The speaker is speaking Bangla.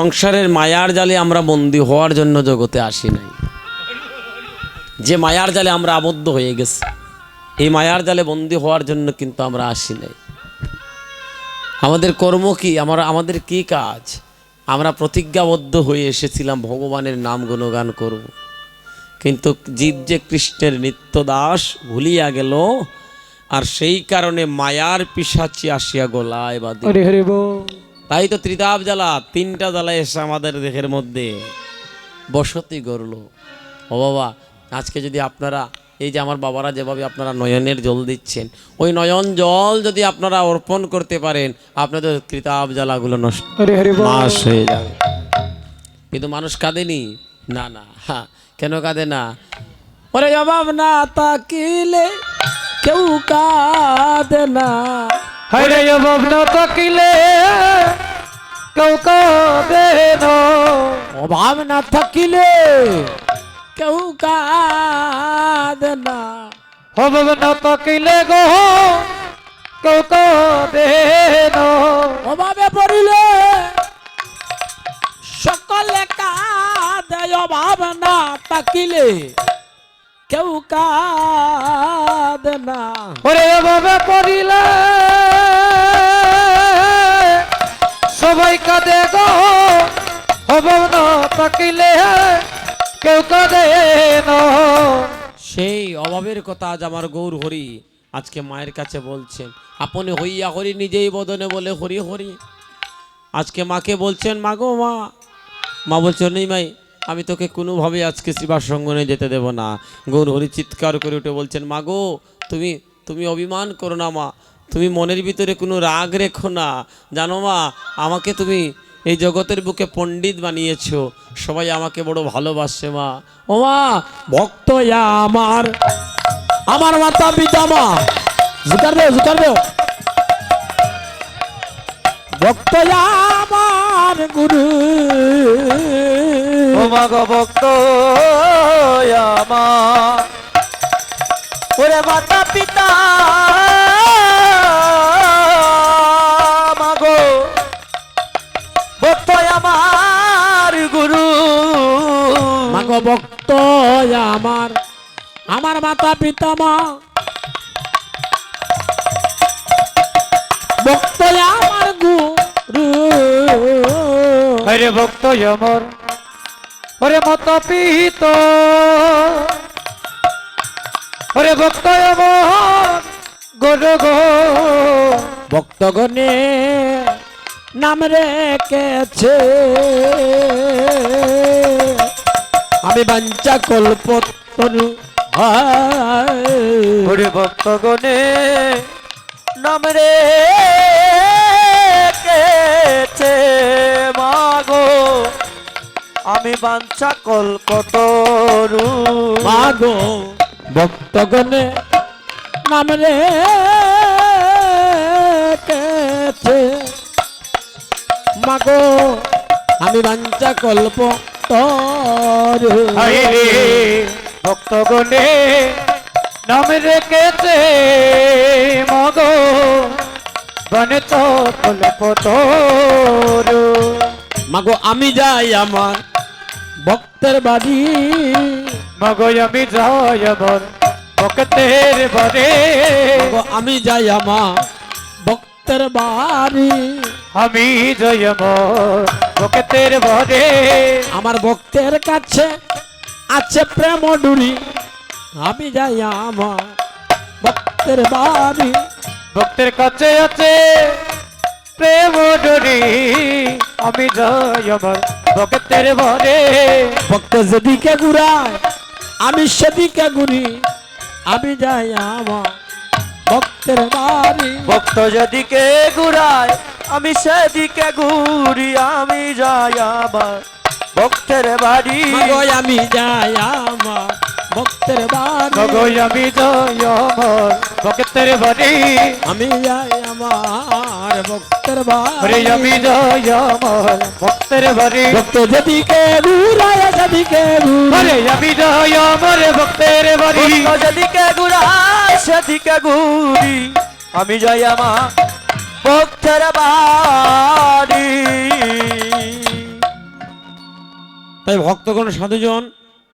সংসারের মায়ার জালে আমরা বন্দী হওয়ার জন্য জগতে আসি নাই। যে মায়ার জালে আমরা আবদ্ধ হয়ে গেছি, এই মায়ার জালে বন্দী হওয়ার জন্য কিন্তু আমরা আসি নাই। আমাদের কর্ম কি? আমরা আমাদের কি কাজ? আমরা প্রতিজ্ঞাবদ্ধ হয়ে এসেছিলাম, ভগবানের নাম গুণগান করব। কিন্তু জীব যে কৃষ্ণের নিত্য দাস ভুলিয়া গেল, আর সেই কারণে মায়ার পিসাচি আসিয়া গোলায় বা তাই তো ত্রিতাপ জ্বালা তিনটা জ্বালা এসে আমাদের দেহের মধ্যে। বসতি গড়লো। ও বাবা আজকে যদি আপনারা এই যে আমার বাবারা যেভাবে আপনারা নয়নের জল দিচ্ছেন ওই নয়ন জল যদি আপনারা অর্পণ করতে পারেন আপনাদের ত্রিতাপ জ্বালাগুলো নষ্ট মাস হয়ে যাবে। কিন্তু মানুষ কাঁদেনি? না না হ্যাঁ কেন কাঁদে না? ওরে অভাব না তাকিলে কেউ কাঁদে না। হরে ভাবনা তাকিলে কেউ কাঁদে না। অভাব না থাকিলে কেউ কাঁদে না। তাকিলে গো কেউ কাঁদে না। অভাবে পড়িলে সকলে কাঁদে অভাব না থাকিলে কেউ কাঁদে না। ওরে ভাবে পড়িলে কাঁদে গো। ভাবনা তাকিলে কেউ কাঁদে না। সেই অভাবের কথা আজ আমার গৌর হরি আজকে মায়ের কাছে বলছেন। আপনি হইয়া হরি, নিজেই বদনে বলে হরি হরি। আজকে মাকে বলছেন, মা গো, মা। মা বলছেন নেই মাই, আমি তোকে কোনোভাবে আজকে শিবার সঙ্গনে যেতে দেব না। গৌর হরি চিৎকার করে উঠে বলছেন, মা গো, তুমি তুমি অভিমান করো না, মা। তুমি মনের ভিতরে কোনো রাগ রেখো না। জানো মা, আমাকে তুমি এই জগতের বুকে পণ্ডিত বানিয়েছ। সবাই আমাকে বড় ভালোবাসে মা। ও মা, ভক্ত আমার। আমার মাতা পিতা মা। দেও দেও। ভক্ত আমার গুরু। ভক্ত আমার ওরে মাতা পিতা ভক্ত আমার। আমার মাতা পিতা মা। ভক্ত আমার গুরু। হরে ভক্ত আমার ওরে মাতা পিত। ওরে ভক্ত আমার গুরু গো ভক্তগণে নাম রেখেছে। আমি বাঞ্চা কল্প তনু ওরে ভক্তগণে নাম রে কেছে মাগো। আমি বাঞ্ছা কলকতরু মাগো। ভক্তগণে নাম রেখেছে মাগো। আমি বাঞ্চা কল্প তরু ভক্তগণে নাম রেখেছে মাগো। বনে তো কলকতরু মাগো আমি যাই আমার ভক্তের বাড়ি। মাগো আমি যাই আমার ভক্তের বরে মাগো আমি যাই আমার ভক্তের বাড়ি। আমি জয় মোর ভক্তের বরে আমার ভক্তের কাছে আছে প্রেম ডুরি। আমি যাই আমার ভক্তের বাড়ি। ভক্তের কাছে আছে প্রেম ডরি। আমি জয় আমার ভক্তের বরে ভক্ত যেদিকে ঘুরায় আমি সেদিকে ঘুরি। আমি যাই আমার ভক্তের বাড়ি। ভক্ত যেদিকে ঘুরায় আমি সেদিকে ঘুরি আমি যাই আমার। ভক্তের বাড়ি। আমি যাই আমার। ভক্তের বাড়ি। আমি জয় আমার। ভক্তের বাড়ি। আমি যাই আমার। ভক্তের বাড়ি। আমি জয় আমার। ভক্তের বাড়ি। ভক্ত যেদিকে ঘুরায় সেদিকে ঘুরি। হরে আমি জয় আমার। ভক্তের বাড়ি। যেদিকে ঘুরায় সেদিকে ঘুরি। আমি জয় আমার। গাছের তাই ভক্তগণ সাধুজন